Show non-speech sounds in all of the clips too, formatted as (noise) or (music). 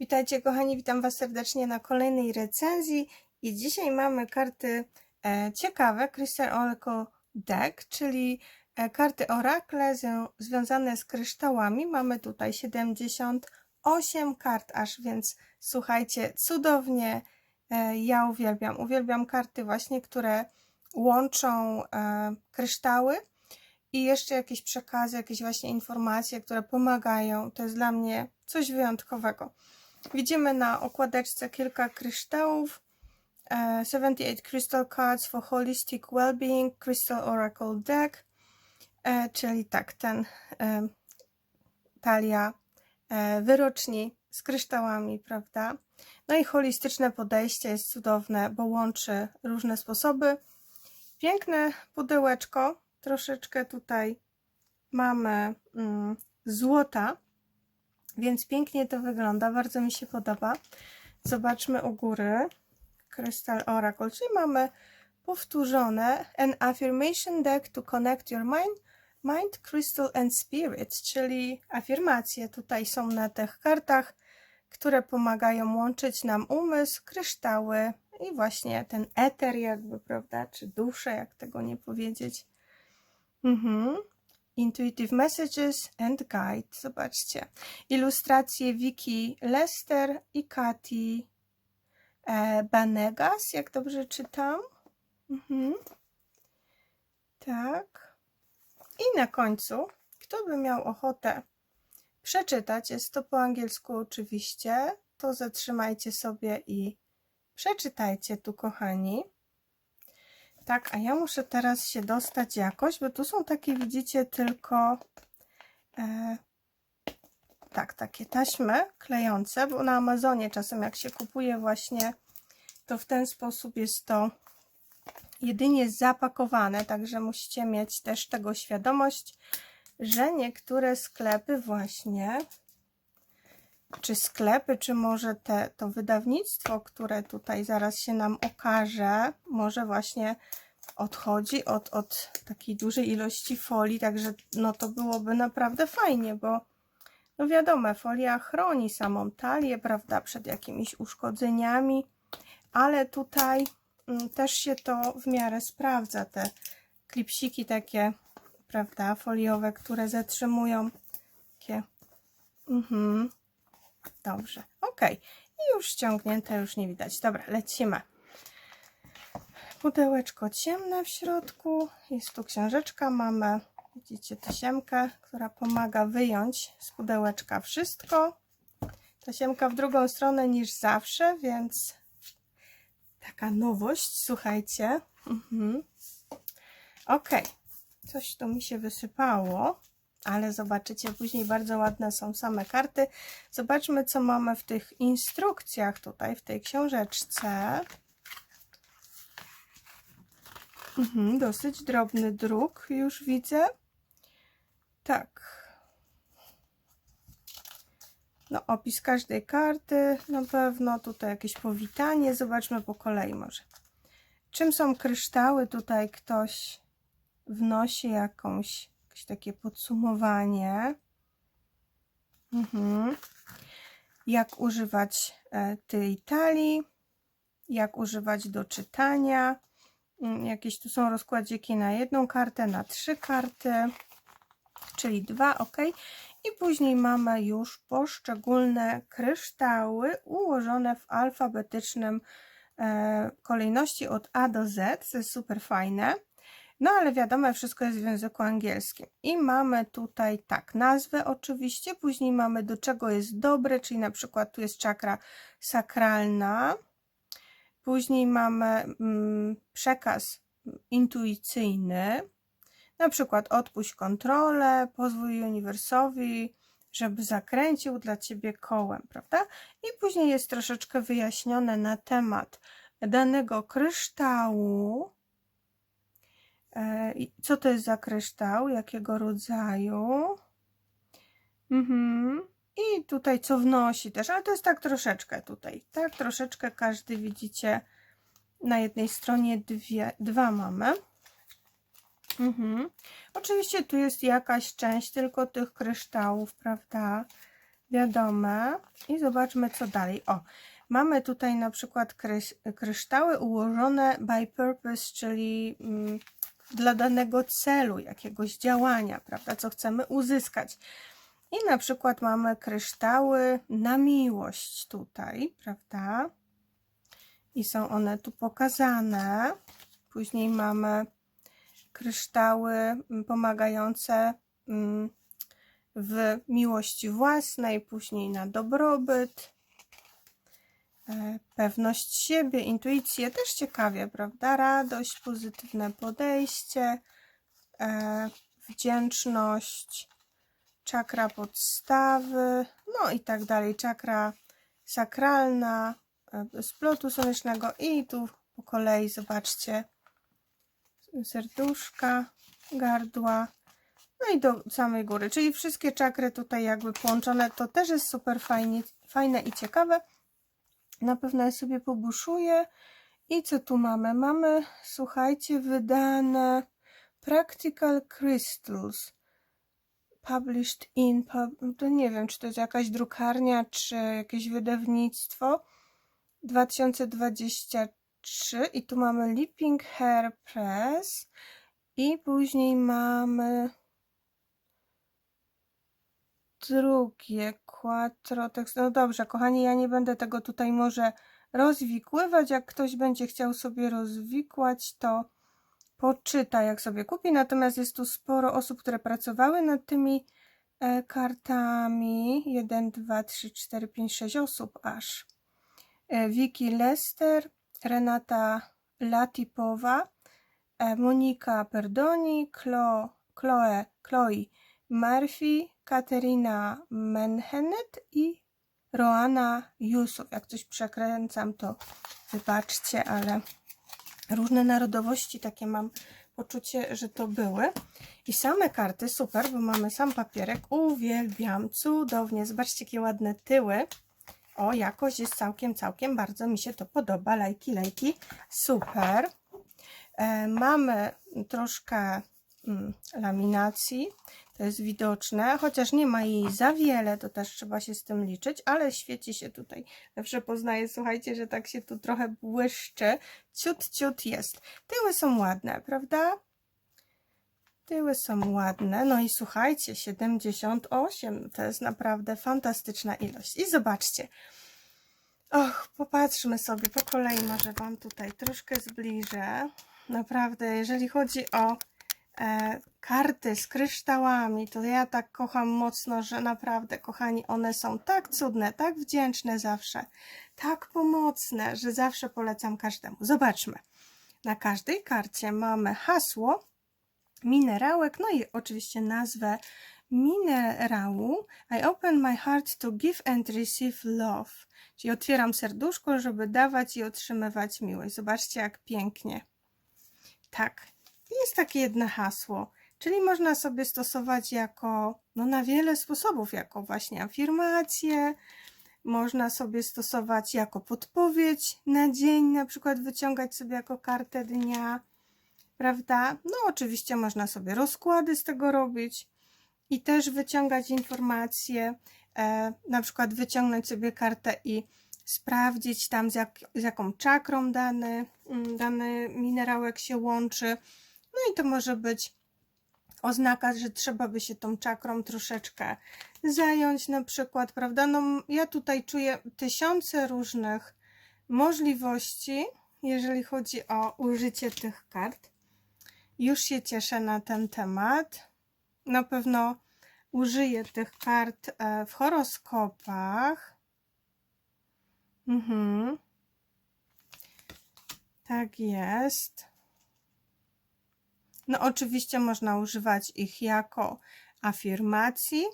Witajcie kochani, witam Was serdecznie na kolejnej recenzji i dzisiaj mamy karty e, ciekawe, Crystal Oracle Deck, czyli e, karty Oracle zę- związane z kryształami. Mamy tutaj 78 kart aż, więc słuchajcie, cudownie. E, ja uwielbiam, uwielbiam karty właśnie, które łączą e, kryształy i jeszcze jakieś przekazy, jakieś właśnie informacje, które pomagają. To jest dla mnie coś wyjątkowego. Widzimy na okładeczce kilka kryształów. E, 78 Crystal Cards for Holistic Wellbeing Crystal Oracle Deck. E, Czyli tak, ten e, talia e, wyroczni z kryształami, prawda? No i holistyczne podejście jest cudowne, bo łączy różne sposoby. Piękne pudełeczko. Troszeczkę tutaj mamy mm, złota więc pięknie to wygląda, bardzo mi się podoba. Zobaczmy u góry. Crystal Oracle, czyli mamy powtórzone An affirmation deck to connect your mind, mind, crystal and spirit, czyli afirmacje tutaj są na tych kartach, które pomagają łączyć nam umysł, kryształy i właśnie ten eter jakby, prawda, czy duszę, jak tego nie powiedzieć. Mhm. Intuitive Messages and Guide. Zobaczcie. Ilustracje Wiki Lester i Kati e, Banegas, jak dobrze czytam. Mhm. Tak. I na końcu, kto by miał ochotę przeczytać, jest to po angielsku oczywiście, to zatrzymajcie sobie i przeczytajcie tu, kochani. Tak, a ja muszę teraz się dostać jakoś, bo tu są takie, widzicie, tylko e, tak, takie taśmy klejące, bo na Amazonie czasem jak się kupuje właśnie, to w ten sposób jest to jedynie zapakowane, także musicie mieć też tego świadomość, że niektóre sklepy właśnie, czy sklepy, czy może te, to wydawnictwo, które tutaj zaraz się nam okaże, może właśnie odchodzi od, od takiej dużej ilości folii, także no to byłoby naprawdę fajnie, bo no wiadomo, folia chroni samą talię, prawda, przed jakimiś uszkodzeniami, ale tutaj mm, też się to w miarę sprawdza, te klipsiki takie, prawda, foliowe, które zatrzymują takie, mhm, dobrze, ok, i już ściągnięte, już nie widać, dobra, lecimy. Pudełeczko ciemne w środku, jest tu książeczka, mamy, widzicie, tasiemkę, która pomaga wyjąć z pudełeczka wszystko. Tasiemka w drugą stronę niż zawsze, więc taka nowość, słuchajcie. Mhm. Ok, coś tu mi się wysypało, ale zobaczycie później, bardzo ładne są same karty. Zobaczmy, co mamy w tych instrukcjach tutaj, w tej książeczce. Mhm, dosyć drobny druk, już widzę. Tak. No, opis każdej karty, na pewno tutaj jakieś powitanie. Zobaczmy po kolei może. Czym są kryształy? Tutaj ktoś wnosi jakąś, jakieś takie podsumowanie. Mhm. Jak używać e, tej talii, jak używać do czytania, Mm, jakieś tu są rozkładziki na jedną kartę, na trzy karty, czyli dwa, ok. I później mamy już poszczególne kryształy ułożone w alfabetycznym e, kolejności od A do Z, co jest super fajne. No ale wiadomo, wszystko jest w języku angielskim. I mamy tutaj tak, nazwę oczywiście, później mamy do czego jest dobre, czyli na przykład tu jest czakra sakralna, Później mamy mm, przekaz intuicyjny, na przykład odpuść kontrolę, pozwól uniwersowi, żeby zakręcił dla Ciebie kołem, prawda? I później jest troszeczkę wyjaśnione na temat danego kryształu, co to jest za kryształ, jakiego rodzaju. Mhm. I tutaj co wnosi też, ale to jest tak troszeczkę tutaj, tak troszeczkę każdy widzicie na jednej stronie dwie, dwa mamy. Mhm. Oczywiście tu jest jakaś część tylko tych kryształów, prawda? wiadome. I zobaczmy, co dalej. O, mamy tutaj na przykład kryształy ułożone by purpose, czyli mm, dla danego celu, jakiegoś działania, prawda, co chcemy uzyskać. I na przykład mamy kryształy na miłość tutaj, prawda? I są one tu pokazane. Później mamy kryształy mm, pomagające mm, w miłości własnej, później na dobrobyt, pewność siebie, intuicję, też ciekawie, prawda? Radość, pozytywne podejście, e, wdzięczność, czakra podstawy, no i tak dalej, czakra sakralna, e, splotu słonecznego i tu po kolei zobaczcie serduszka, gardła, no i do samej góry, czyli wszystkie czakry tutaj jakby połączone, to też jest super fajnie, fajne i ciekawe. Na pewno sobie pobuszuję. I co tu mamy? Mamy, słuchajcie, wydane Practical Crystals published in, to nie wiem, czy to jest jakaś drukarnia, czy jakieś wydawnictwo. 2023 i tu mamy Leaping Hair Press i później mamy drugie quattro tekst. No dobrze, kochani, ja nie będę tego tutaj może rozwikływać. Jak ktoś będzie chciał sobie rozwikłać, to poczyta, jak sobie kupi. Natomiast jest tu sporo osób, które pracowały nad tymi e, kartami. 1, 2, 3, 4, 5, 6 osób aż. E, Vicky Lester, Renata Latipowa, e, Monika Perdoni, Chloe, Chloe, Murphy, Katerina Menhenet i Roana Yusuf. Jak coś przekręcam, to wybaczcie, ale różne narodowości takie mam poczucie, że to były. I same karty, super, bo mamy sam papierek. Uwielbiam, cudownie. Zobaczcie, jakie ładne tyły. O, jakość jest całkiem, całkiem, bardzo mi się to podoba. Lajki, lajki, super. E, mamy troszkę mm, laminacji, to jest widoczne, chociaż nie ma jej za wiele, to też trzeba się z tym liczyć, ale świeci się tutaj. Zawsze poznaję, słuchajcie, że tak się tu trochę błyszczy. Ciut, ciut jest. Tyły są ładne, prawda? Tyły są ładne. No i słuchajcie, 78 to jest naprawdę fantastyczna ilość. I zobaczcie. Och, popatrzmy sobie po kolei, może Wam tutaj troszkę zbliżę. Naprawdę, jeżeli chodzi o karty z kryształami, to ja tak kocham mocno, że naprawdę, kochani, one są tak cudne, tak wdzięczne zawsze, tak pomocne, że zawsze polecam każdemu. Zobaczmy. Na każdej karcie mamy hasło, minerałek, no i oczywiście nazwę minerału. I open my heart to give and receive love. Czyli otwieram serduszko, żeby dawać i otrzymywać miłość. Zobaczcie, jak pięknie. Tak, jest takie jedno hasło, czyli można sobie stosować jako, no na wiele sposobów, jako właśnie afirmację, można sobie stosować jako podpowiedź na dzień, na przykład wyciągać sobie jako kartę dnia, prawda? No oczywiście można sobie rozkłady z tego robić i też wyciągać informacje, e, na przykład wyciągnąć sobie kartę i sprawdzić tam z, jak, z jaką czakrą dany, mm, dany minerałek się łączy, no i to może być oznaka, że trzeba by się tą czakrą troszeczkę zająć na przykład, prawda? No ja tutaj czuję tysiące różnych możliwości, jeżeli chodzi o użycie tych kart. Już się cieszę na ten temat. Na pewno użyję tych kart e, w horoskopach. Mhm. Tak jest. No oczywiście można używać ich jako afirmacji,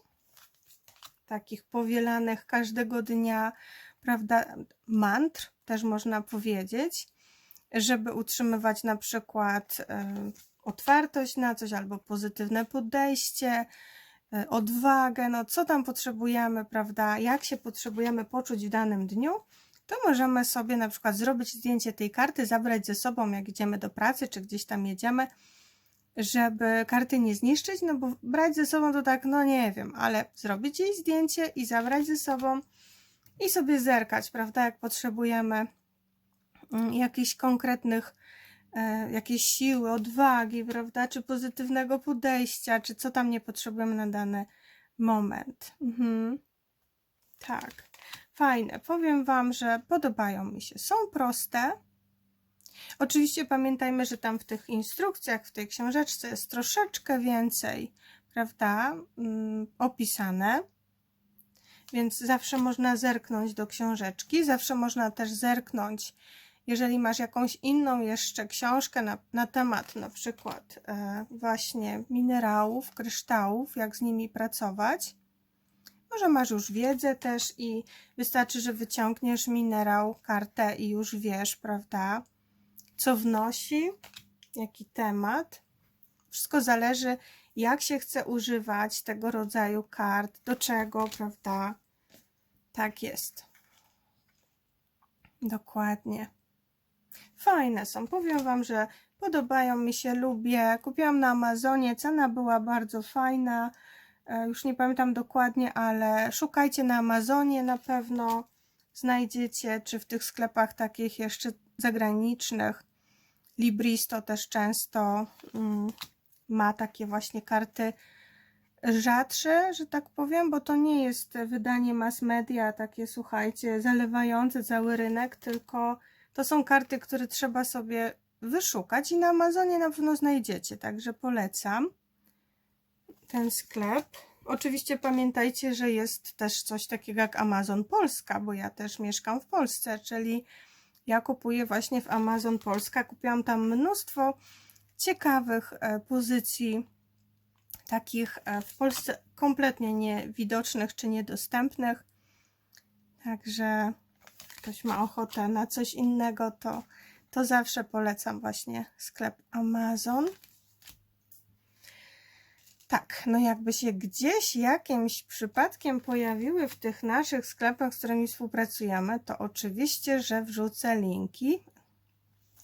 takich powielanych każdego dnia, prawda, mantr też można powiedzieć, żeby utrzymywać na przykład y, otwartość na coś albo pozytywne podejście, y, odwagę, no co tam potrzebujemy, prawda, jak się potrzebujemy poczuć w danym dniu, to możemy sobie na przykład zrobić zdjęcie tej karty, zabrać ze sobą, jak idziemy do pracy, czy gdzieś tam jedziemy, żeby karty nie zniszczyć, no bo brać ze sobą to tak, no nie wiem, ale zrobić jej zdjęcie i zabrać ze sobą i sobie zerkać, prawda, jak potrzebujemy mm, jakichś konkretnych, e, jakiejś siły, odwagi, prawda, czy pozytywnego podejścia, czy co tam nie potrzebujemy na dany moment. Mhm. Tak, fajne. Powiem Wam, że podobają mi się. Są proste. Oczywiście pamiętajmy, że tam w tych instrukcjach, w tej książeczce jest troszeczkę więcej, prawda, mm, opisane. Więc zawsze można zerknąć do książeczki, zawsze można też zerknąć, jeżeli masz jakąś inną jeszcze książkę na, na temat na przykład e, właśnie minerałów, kryształów, jak z nimi pracować. Może masz już wiedzę też i wystarczy, że wyciągniesz minerał, kartę i już wiesz, prawda, co wnosi, jaki temat. Wszystko zależy, jak się chce używać tego rodzaju kart, do czego, prawda? Tak jest. Dokładnie. Fajne są. Powiem Wam, że podobają mi się, lubię. Kupiłam na Amazonie, cena była bardzo fajna. E, Już nie pamiętam dokładnie, ale szukajcie na Amazonie na pewno. Znajdziecie, czy w tych sklepach takich jeszcze zagranicznych. Libristo też często mm, ma takie właśnie karty rzadsze, że tak powiem, bo to nie jest wydanie mass media, takie słuchajcie, zalewające cały rynek, tylko to są karty, które trzeba sobie wyszukać i na Amazonie na pewno znajdziecie, także polecam ten sklep. Oczywiście pamiętajcie, że jest też coś takiego jak Amazon Polska, bo ja też mieszkam w Polsce, czyli ja kupuję właśnie w Amazon Polska. Kupiłam tam mnóstwo ciekawych e, pozycji, takich e, w Polsce kompletnie niewidocznych czy niedostępnych. Także ktoś ma ochotę na coś innego, to, to zawsze polecam właśnie sklep Amazon. Tak, no jakby się gdzieś jakimś przypadkiem pojawiły w tych naszych sklepach, z którymi współpracujemy, to oczywiście, że wrzucę linki,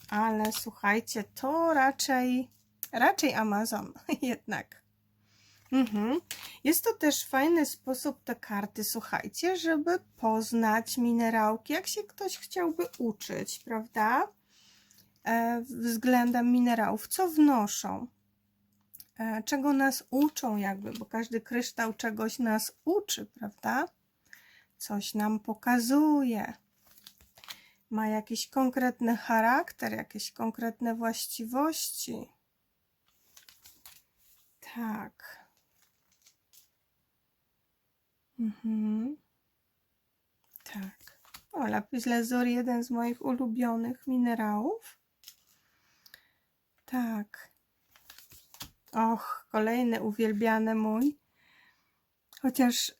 ale słuchajcie, to raczej, raczej Amazon (laughs) jednak. Mhm. Jest to też fajny sposób te karty, słuchajcie, żeby poznać minerałki, jak się ktoś chciałby uczyć, prawda? E, względem minerałów, co wnoszą, czego nas uczą, jakby, bo każdy kryształ czegoś nas uczy, prawda? Coś nam pokazuje. Ma jakiś konkretny charakter, jakieś konkretne właściwości. Tak. Mhm. Tak. O, lapis jeden z moich ulubionych minerałów. Tak. Och, kolejny uwielbiany mój. Chociaż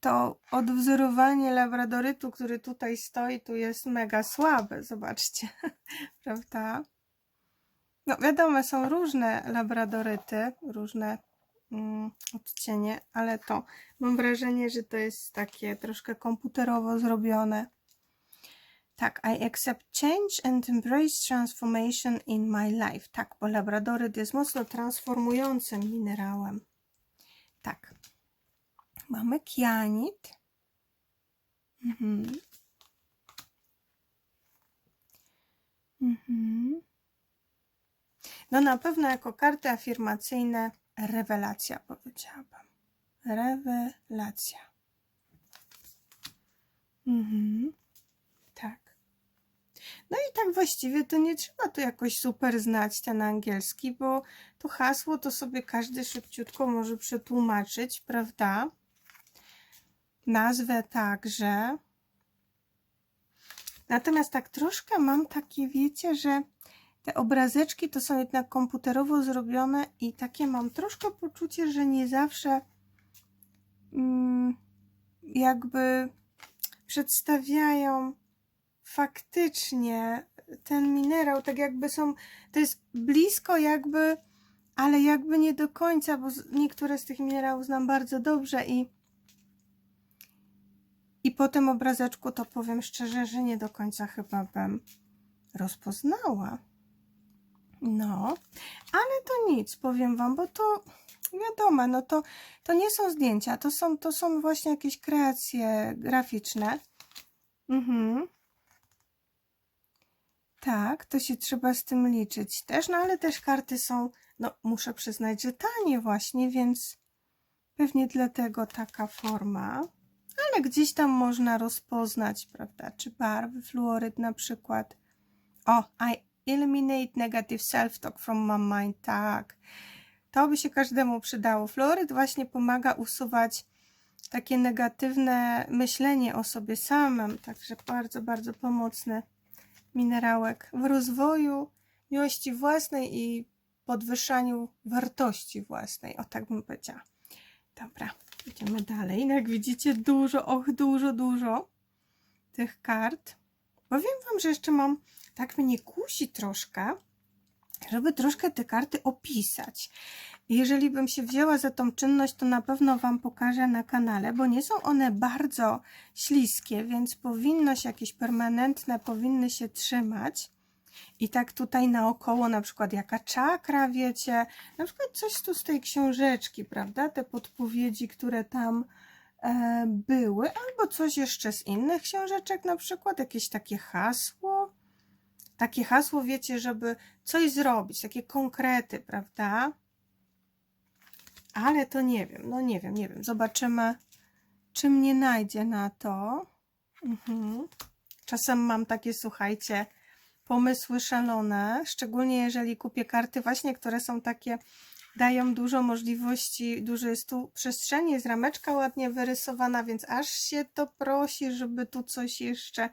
to odwzorowanie labradorytu, który tutaj stoi, tu jest mega słabe. Zobaczcie, (laughs) prawda? No wiadomo, są różne labradoryty, różne mm, odcienie, ale to mam wrażenie, że to jest takie troszkę komputerowo zrobione. Tak, I accept change and embrace transformation in my life. Tak, bo labradoryt jest mocno transformującym minerałem. Tak. Mamy kianit. Mhm. Mhm. No na pewno jako karty afirmacyjne rewelacja powiedziałabym. Rewelacja. Mhm. No i tak właściwie to nie trzeba tu jakoś super znać ten angielski, bo to hasło to sobie każdy szybciutko może przetłumaczyć, prawda? Nazwę także. Natomiast tak troszkę mam takie, wiecie, że te obrazeczki to są jednak komputerowo zrobione i takie mam troszkę poczucie, że nie zawsze mm, jakby przedstawiają faktycznie ten minerał, tak jakby są, to jest blisko jakby, ale jakby nie do końca, bo niektóre z tych minerałów znam bardzo dobrze i i po tym obrazeczku to powiem szczerze, że nie do końca chyba bym rozpoznała. No, ale to nic, powiem Wam, bo to wiadomo, no to, to nie są zdjęcia, to są, to są właśnie jakieś kreacje graficzne. Mhm. Tak, to się trzeba z tym liczyć też, no ale też karty są, no muszę przyznać, że tanie właśnie, więc pewnie dlatego taka forma. Ale gdzieś tam można rozpoznać, prawda, czy barwy, fluoryd na przykład. O, I eliminate negative self-talk from my mind, tak. To by się każdemu przydało. Fluoryd właśnie pomaga usuwać takie negatywne myślenie o sobie samym, także bardzo, bardzo pomocny minerałek w rozwoju miłości własnej i podwyższaniu wartości własnej. O tak bym powiedziała. Dobra, idziemy dalej. No jak widzicie, dużo, och, dużo, dużo tych kart. Powiem Wam, że jeszcze mam, tak mnie kusi troszkę, żeby troszkę te karty opisać. Jeżeli bym się wzięła za tą czynność, to na pewno Wam pokażę na kanale, bo nie są one bardzo śliskie, więc powinność jakieś permanentne powinny się trzymać. I tak tutaj naokoło, na przykład jaka czakra, wiecie, na przykład coś tu z tej książeczki, prawda? Te podpowiedzi, które tam e, były, albo coś jeszcze z innych książeczek, na przykład jakieś takie hasło. Takie hasło, wiecie, żeby coś zrobić, takie konkrety, prawda? Ale to nie wiem, no nie wiem, nie wiem. Zobaczymy, czy mnie najdzie na to. Mhm. Czasem mam takie, słuchajcie, pomysły szalone, szczególnie jeżeli kupię karty właśnie, które są takie, dają dużo możliwości, dużo jest tu przestrzeni, jest rameczka ładnie wyrysowana, więc aż się to prosi, żeby tu coś jeszcze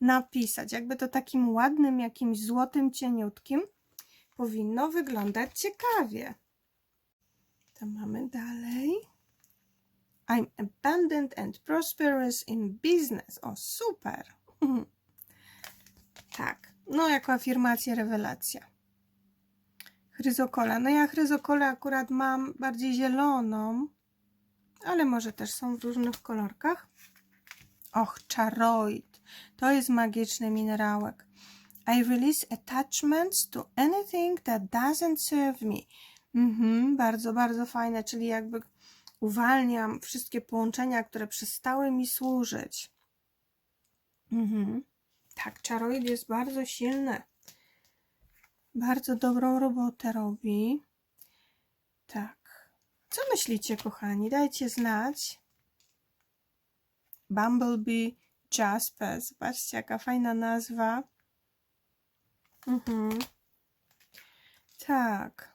napisać. Jakby to takim ładnym, jakimś złotym, cieniutkim powinno wyglądać ciekawie. To mamy dalej. I'm abundant and prosperous in business. O, super. (laughs) tak. No, jako afirmacja, rewelacja. Chryzokola. No ja chryzokolę akurat mam bardziej zieloną, ale może też są w różnych kolorkach. Och, czaroid. To jest magiczny minerałek. I release attachments to anything that doesn't serve me. Mhm, bardzo, bardzo fajne, czyli jakby uwalniam wszystkie połączenia, które przestały mi służyć. Mhm. Tak, czaroid jest bardzo silny. Bardzo dobrą robotę robi. Tak. Co myślicie, kochani? Dajcie znać. Bumblebee Jasper. Zobaczcie, jaka fajna nazwa. Mhm. Tak.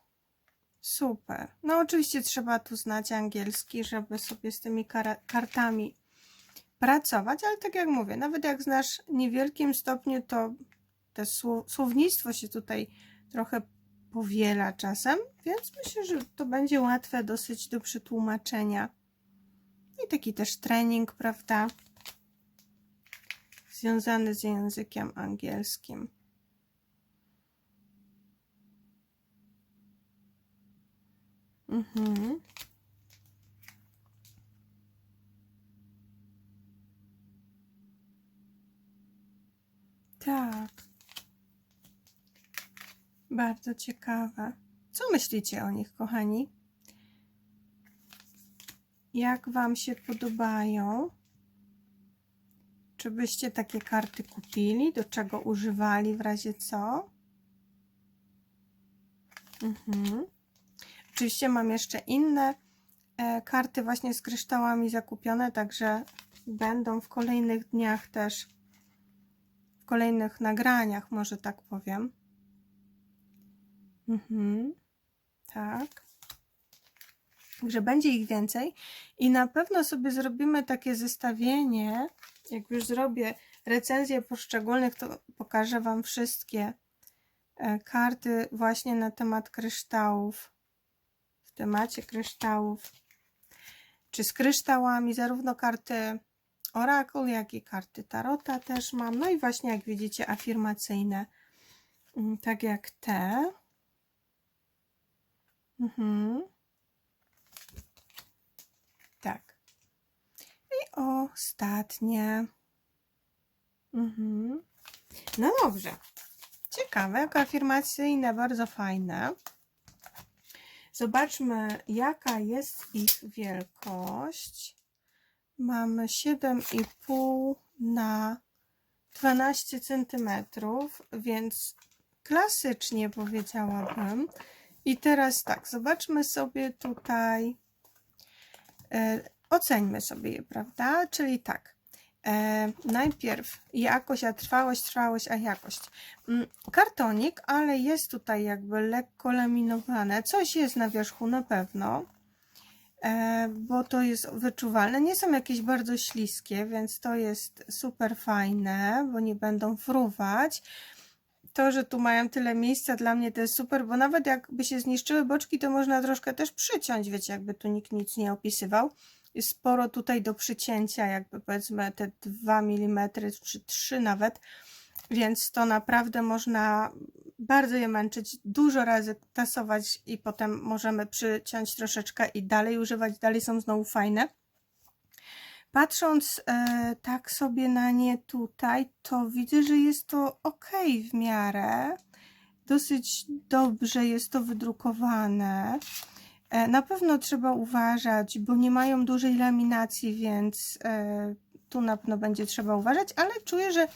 Super. No oczywiście trzeba tu znać angielski, żeby sobie z tymi kar kartami pracować, ale tak jak mówię, nawet jak znasz w niewielkim stopniu, to te słownictwo się tutaj trochę powiela czasem, więc myślę, że to będzie łatwe dosyć do przetłumaczenia. I taki też trening, prawda? Związany z językiem angielskim. Mhm. Tak. Bardzo ciekawe. Co myślicie o nich, kochani? Jak Wam się podobają? Czy byście takie karty kupili? Do czego używali w razie co? Mhm. Oczywiście mam jeszcze inne e, karty właśnie z kryształami zakupione, także będą w kolejnych dniach też, w kolejnych nagraniach, może tak powiem. Mhm. Tak. Także będzie ich więcej i na pewno sobie zrobimy takie zestawienie. Jak już zrobię recenzję poszczególnych, to pokażę Wam wszystkie e, karty właśnie na temat kryształów temacie kryształów, czy z kryształami, zarówno karty Oracle, jak i karty Tarota też mam. No i właśnie jak widzicie afirmacyjne, mm, tak jak te. Mhm. Tak. I ostatnie. Mhm. No dobrze. ciekawe, jako afirmacyjne, bardzo fajne. Zobaczmy, jaka jest ich wielkość. Mamy 7,5 na 12 cm, więc klasycznie powiedziałabym. I teraz tak, zobaczmy sobie tutaj, e, oceńmy sobie je, prawda? Czyli tak, najpierw jakość, a trwałość, trwałość, a jakość. Mm, kartonik, ale jest tutaj jakby lekko laminowane. Coś jest na wierzchu na pewno, e, bo to jest wyczuwalne. Nie są jakieś bardzo śliskie, więc to jest super fajne, bo nie będą fruwać. To, że tu mają tyle miejsca, dla mnie to jest super, bo nawet jakby się zniszczyły boczki, to można troszkę też przyciąć, wiecie, jakby tu nikt nic nie opisywał. Sporo tutaj do przycięcia, jakby powiedzmy te 2 mm czy 3 nawet, więc to naprawdę można bardzo je męczyć, dużo razy tasować i potem możemy przyciąć troszeczkę i dalej używać, dalej są znowu fajne. Patrząc e, tak sobie na nie tutaj, to widzę, że jest to ok w miarę. Dosyć dobrze jest to wydrukowane. E, na pewno trzeba uważać, bo nie mają dużej laminacji, więc e, tu na pewno będzie trzeba uważać, ale czuję, że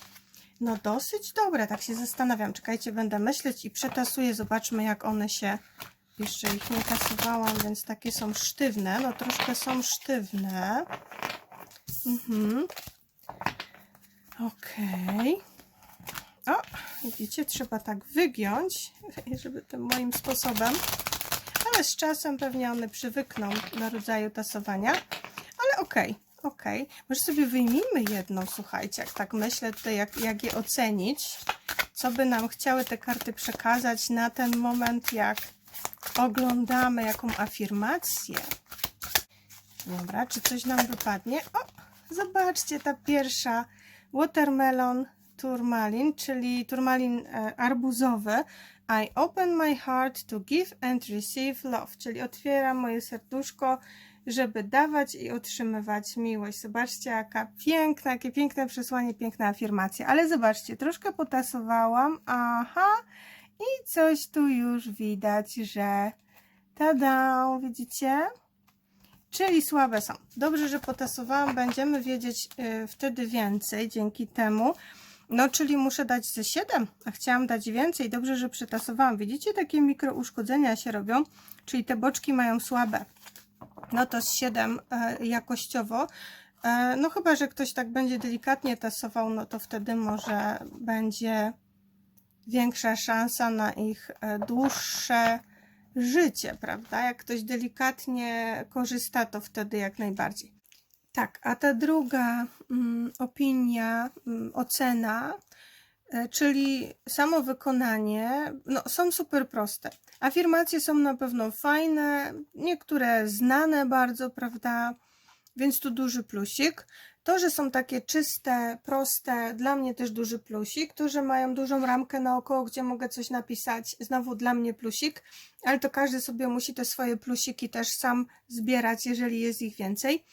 no dosyć dobre. Tak się zastanawiam. Czekajcie, będę myśleć i przetasuję. Zobaczmy, jak one się. Jeszcze ich nie tasowałam, więc takie są sztywne. No troszkę są sztywne. Mhm. Okej. Okay. O, widzicie, trzeba tak wygiąć, (laughs) żeby tym moim sposobem. Ale z czasem pewnie one przywykną do rodzaju tasowania. Ale okej, okay. Może sobie wyjmijmy jedną, słuchajcie, jak tak myślę tutaj, jak, jak je ocenić. Co by nam chciały te karty przekazać na ten moment, jak oglądamy jaką afirmację. Dobra, czy coś nam wypadnie? O, zobaczcie, ta pierwsza watermelon turmalin, czyli turmalin e, arbuzowy. I open my heart to give and receive love, czyli otwieram moje serduszko, żeby dawać i otrzymywać miłość. Zobaczcie, jaka piękna, jakie piękne przesłanie, piękna afirmacja. Ale zobaczcie, troszkę potasowałam. Aha, i coś tu już widać, że tada, widzicie? Czyli słabe są. Dobrze, że potasowałam, będziemy wiedzieć yy, wtedy więcej dzięki temu. No, czyli muszę dać ze 7, a chciałam dać więcej. Dobrze, że przetasowałam. Widzicie, takie mikro uszkodzenia się robią, czyli te boczki mają słabe. No to z 7 e, jakościowo. E, no chyba, że ktoś tak będzie delikatnie tasował, no to wtedy może będzie większa szansa na ich e, dłuższe życie, prawda? Jak ktoś delikatnie korzysta, to wtedy jak najbardziej. Tak, a ta druga mm, opinia, mm, ocena, e, czyli samo wykonanie, no, są super proste. Afirmacje są na pewno fajne, niektóre znane bardzo, prawda? Więc tu duży plusik. To, że są takie czyste, proste, dla mnie też duży plusik. To, że mają dużą ramkę naokoło, gdzie mogę coś napisać, znowu dla mnie plusik, ale to każdy sobie musi te swoje plusiki też sam zbierać, jeżeli jest ich więcej.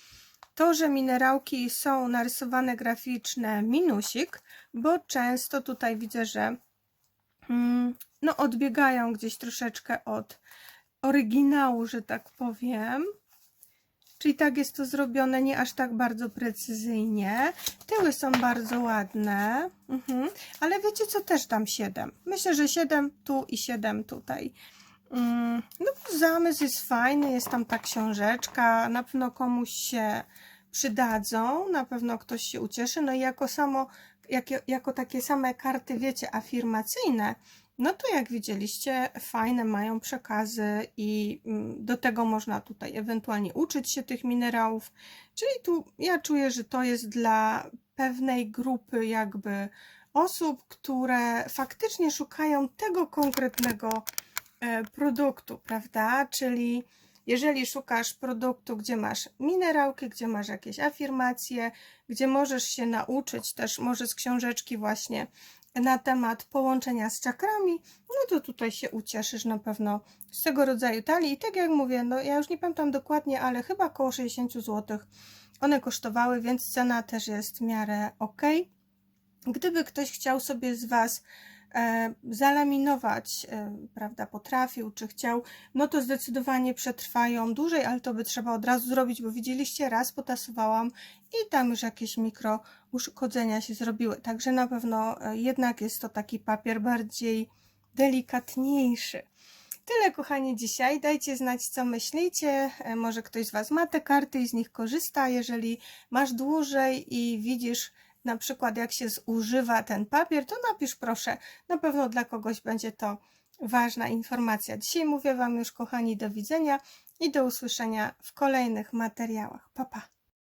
To, że minerałki są narysowane graficzne, minusik, bo często tutaj widzę, że mm, no, odbiegają gdzieś troszeczkę od oryginału, że tak powiem. Czyli tak jest to zrobione, nie aż tak bardzo precyzyjnie. Tyły są bardzo ładne, mhm. ale wiecie co, też dam 7. Myślę, że 7 tu i 7 tutaj. Mm, no zamysł jest fajny, jest tam ta książeczka, na pewno komuś się przydadzą, na pewno ktoś się ucieszy, no i jako samo, jak, jako takie same karty, wiecie, afirmacyjne, no to jak widzieliście, fajne mają przekazy i mm, do tego można tutaj ewentualnie uczyć się tych minerałów. Czyli tu ja czuję, że to jest dla pewnej grupy jakby osób, które faktycznie szukają tego konkretnego e, produktu, prawda? Czyli jeżeli szukasz produktu, gdzie masz minerałki, gdzie masz jakieś afirmacje, gdzie możesz się nauczyć też może z książeczki właśnie na temat połączenia z czakrami, no to tutaj się ucieszysz na pewno z tego rodzaju talii. I tak jak mówię, no ja już nie pamiętam dokładnie, ale chyba około 60 zł one kosztowały, więc cena też jest w miarę ok. Gdyby ktoś chciał sobie z Was zalaminować, e, prawda, potrafił, czy chciał, no to zdecydowanie przetrwają dłużej, ale to by trzeba od razu zrobić, bo widzieliście, raz potasowałam i tam już jakieś mikro uszkodzenia się zrobiły. Także na pewno e, jednak jest to taki papier bardziej delikatniejszy. Tyle, kochani, dzisiaj. Dajcie znać, co myślicie. E, Może ktoś z Was ma te karty i z nich korzysta. Jeżeli masz dłużej i widzisz na przykład, jak się zużywa ten papier, to napisz proszę. Na pewno dla kogoś będzie to ważna informacja. Dzisiaj mówię Wam już, kochani, do widzenia i do usłyszenia w kolejnych materiałach. Pa, pa.